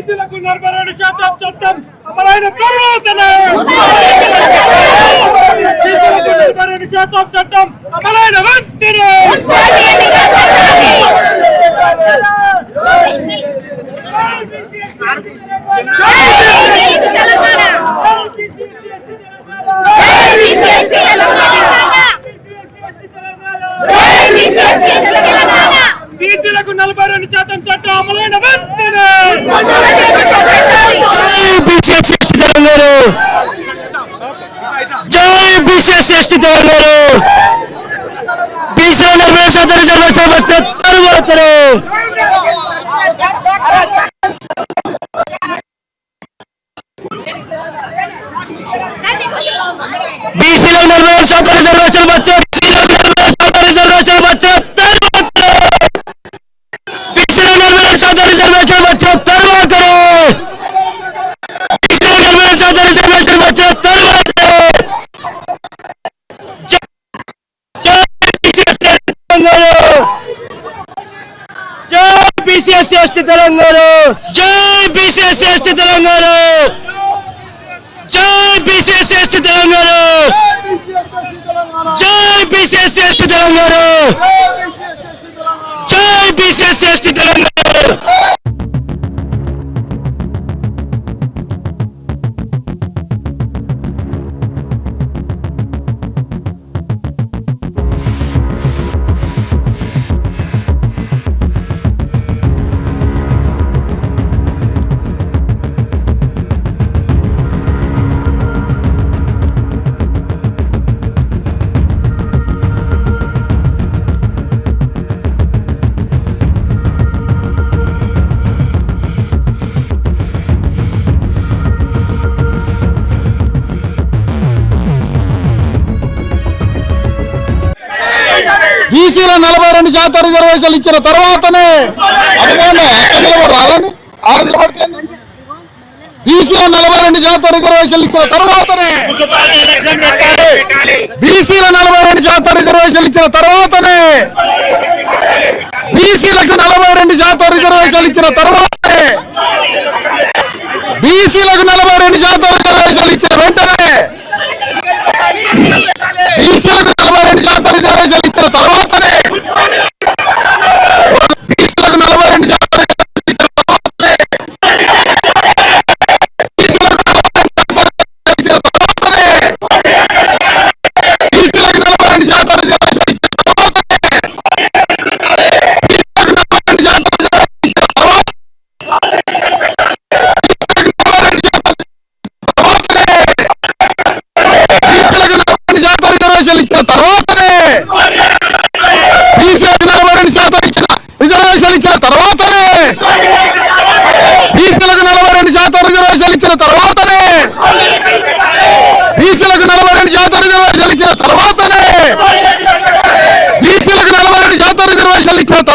బీసీలకు నలభై రెండు శాతం చట్టం అమలైన తర్వాత బీసీలకు నలభై రెండు శాతం చట్టం అమలైన వెంటనే బీసీలకు నలభై రెండు శాతం చట్టం అమలైన వెంటనే జై బీసీఎస్ ఎస్టీ తెలంగాణ బీసీ నలభై శాతం రిజర్వేషన్ వచ్చే తరువాతనే బీసీలో నలభై ఏడు శాతం రిజర్వేషన్ వచ్చే బీసీఎస్ తెలంగాణ జై బీసీఎస్ ఎస్టీ తెలంగాణ జై బీసీఎస్ ఎస్టీ తెలంగాణ జై బీసీఎస్ ఎస్టీ తెలంగాణ జై బీసీఎస్ ఎస్టీ తెలంగాణ పన్నెండు శాతం రిజర్వేషన్లు ఇచ్చిన తర్వాతనే అదిగోండి, అక్కడ నిలబడు, రాదండి. ఆడ నిలబడితే బీసీలో నలభై రెండు శాతం రిజర్వేషన్లు ఇచ్చిన తర్వాతనే బీసీలో నలభై రెండు శాతం రిజర్వేషన్లు ఇచ్చిన తర్వాతనే బీసీలకు నలభై రెండు శాతం రిజర్వేషన్లు ఇచ్చిన తర్వాతనే బీసీలకు నలభై రెండు శాతం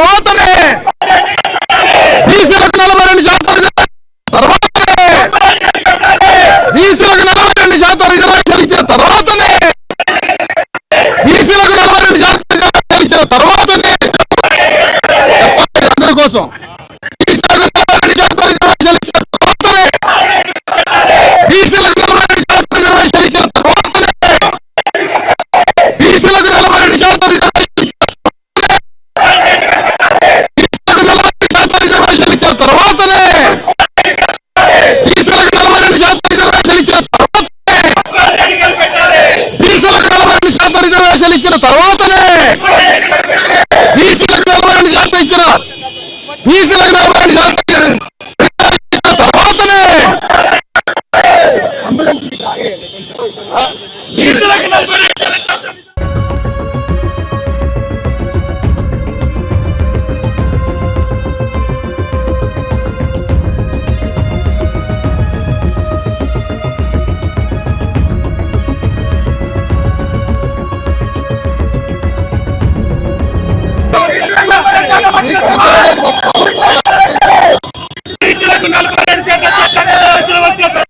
తర్వాతనే బీసీలకు నలభై రెండు శాతం తర్వాతనే బీసీలకు నలభై రెండు శాతం రిజర్వేషన్ ఇచ్చిన తర్వాతనే బీసీలకు నలభై రెండు శాతం రిజర్వేషన్ ఇచ్చిన తర్వాతనే అందరి కోసం. రిజర్వేషన్ తర్వాతనే బీసీలకు నలభై రెండు శాతం ఇచ్చిన బీసీలకు శాతం నలభై రెండు శాతం.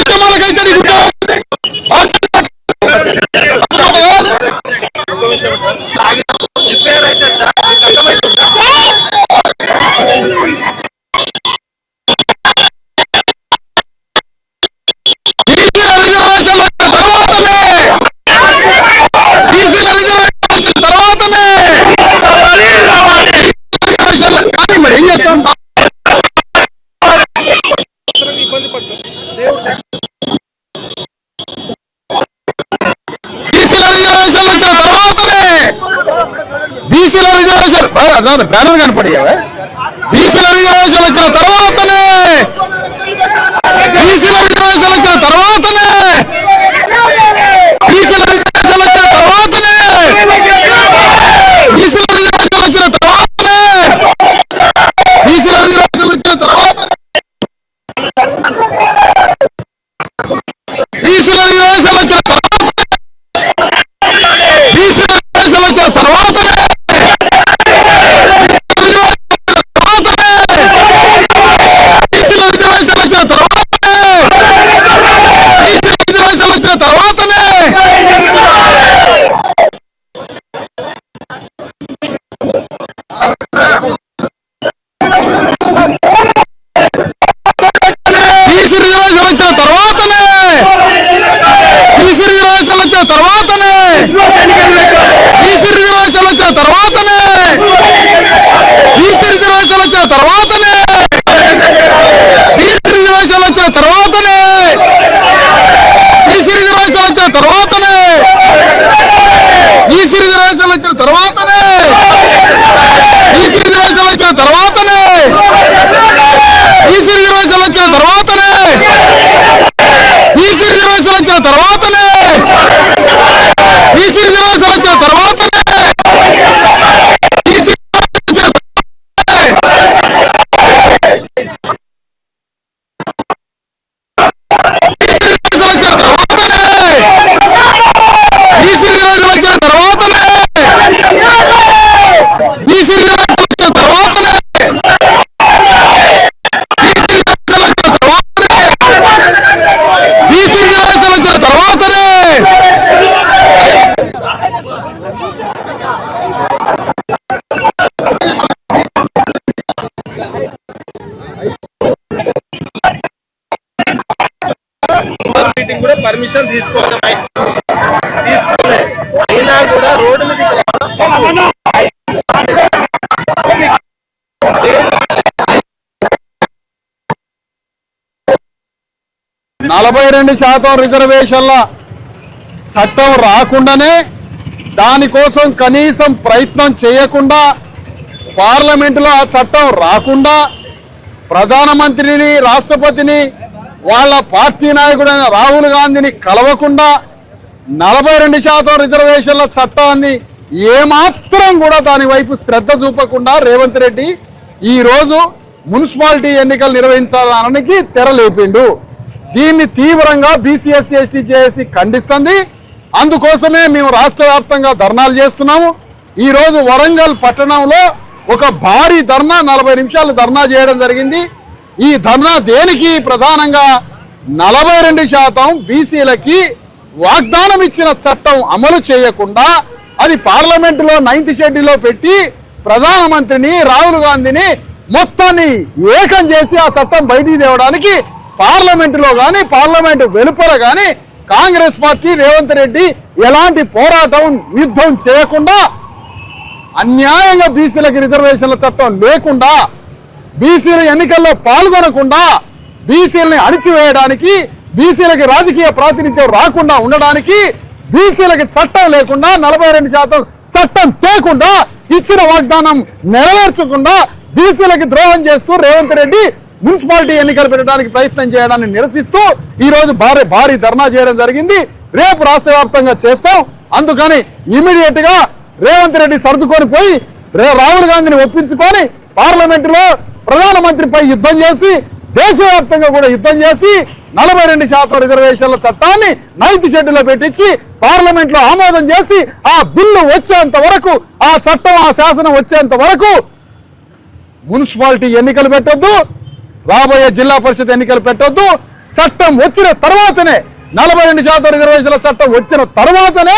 ప్రాణాలు కనపడేవా ఈ అరవై సంవత్సరాల తర్వాత వాటికి కూడా పర్మిషన్ తీసుకోవాలి. తీసుకోలే అయినా కూడా రోడ్డు మీద నలభై రెండు శాతం రిజర్వేషన్ల చట్టం రాకుండానే దానికోసం కనీసం ప్రయత్నం చేయకుండా పార్లమెంటులో ఆ చట్టం రాకుండా ప్రధానమంత్రిని రాష్ట్రపతిని వాళ్ళ పార్టీ నాయకుడైన రాహుల్ గాంధీని కలవకుండా నలభై రెండు శాతం రిజర్వేషన్ల చట్టాన్ని ఏమాత్రం కూడా దాని వైపు శ్రద్ధ చూపకుండా రేవంత్ రెడ్డి ఈరోజు మున్సిపాలిటీ ఎన్నికలు నిర్వహించాలనడానికి తెరలేపిండు దీన్ని తీవ్రంగా బీసీఎస్సీ ఎస్టీ జేఏసీ ఖండిస్తుంది. అందుకోసమే మేము రాష్ట్ర వ్యాప్తంగా ధర్నాలు చేస్తున్నాము. ఈరోజు వరంగల్ పట్టణంలో ఒక భారీ ధర్నా నలభై నిమిషాలు ధర్నా చేయడం జరిగింది. ఈ ధర్నా దేనికి ప్రధానంగా నలభై రెండు శాతం బీసీలకి వాగ్దానం ఇచ్చిన చట్టం అమలు చేయకుండా అది పార్లమెంటులో నైన్త్ షెడ్యూల్లో పెట్టి ప్రధానమంత్రిని రాహుల్ గాంధీని మొత్తాన్ని ఏకం చేసి ఆ చట్టం బయటికి తేవడానికి పార్లమెంటులో కానీ పార్లమెంటు వెలుపల కానీ కాంగ్రెస్ పార్టీ రేవంత్ రెడ్డి ఎలాంటి పోరాటం యుద్ధం చేయకుండా అన్యాయంగా బీసీలకు రిజర్వేషన్ల చట్టం లేకుండా బీసీల ఎన్నికల్లో పాల్గొనకుండా బీసీలని అణిచివేయడానికి బీసీలకి రాజకీయ ప్రాతినిధ్యం రాకుండా ఉండడానికి బీసీలకి చట్టం లేకుండా నలభై రెండు శాతం చట్టం తేకుండా ఇచ్చిన వాగ్దానం నెరవేర్చకుండా బీసీలకి ద్రోహం చేస్తూ రేవంత్ రెడ్డి మున్సిపాలిటీ ఎన్నికలు పెట్టడానికి ప్రయత్నం చేయడాన్ని నిరసిస్తూ ఈరోజు భారీ భారీ ధర్నా చేయడం జరిగింది. రేపు రాష్ట్ర వ్యాప్తంగా చేస్తాం. అందుకని ఇమీడియట్గా రేవంత్ రెడ్డి సర్దుకొని పోయి రాహుల్ గాంధీని ఒప్పించుకొని పార్లమెంటులో ప్రధానమంత్రిపై యుద్ధం చేసి దేశవ్యాప్తంగా కూడా యుద్ధం చేసి నలభై రెండు శాతం రిజర్వేషన్ల చట్టాన్ని నైన్త్ షెడ్యూల్లో పెట్టించి పార్లమెంట్లో ఆమోదం చేసి ఆ బిల్లు వచ్చేంత వరకు ఆ చట్టం ఆ శాసనం వచ్చేంత వరకు మున్సిపాలిటీ ఎన్నికలు పెట్టొద్దు రాబోయే జిల్లా పరిషత్ ఎన్నికలు పెట్టొద్దు. చట్టం వచ్చిన తర్వాతనే నలభై రెండు శాతం రిజర్వేషన్ల చట్టం వచ్చిన తర్వాతనే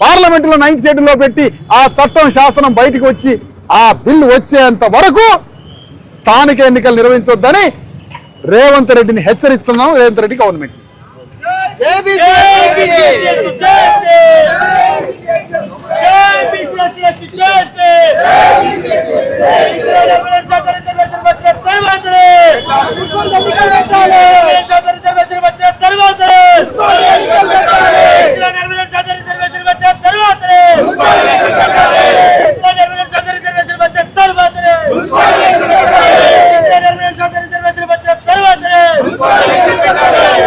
పార్లమెంటులో నైన్త్ షెడ్యూల్లో పెట్టి ఆ చట్టం శాసనం బయటికి వచ్చి ఆ బిల్లు వచ్చేంత వరకు స్థానిక ఎన్నికలు నిర్వహించొద్దని రేవంత్ రెడ్డిని హెచ్చరిస్తున్నాం రేవంత్ రెడ్డి గవర్నమెంట్ జై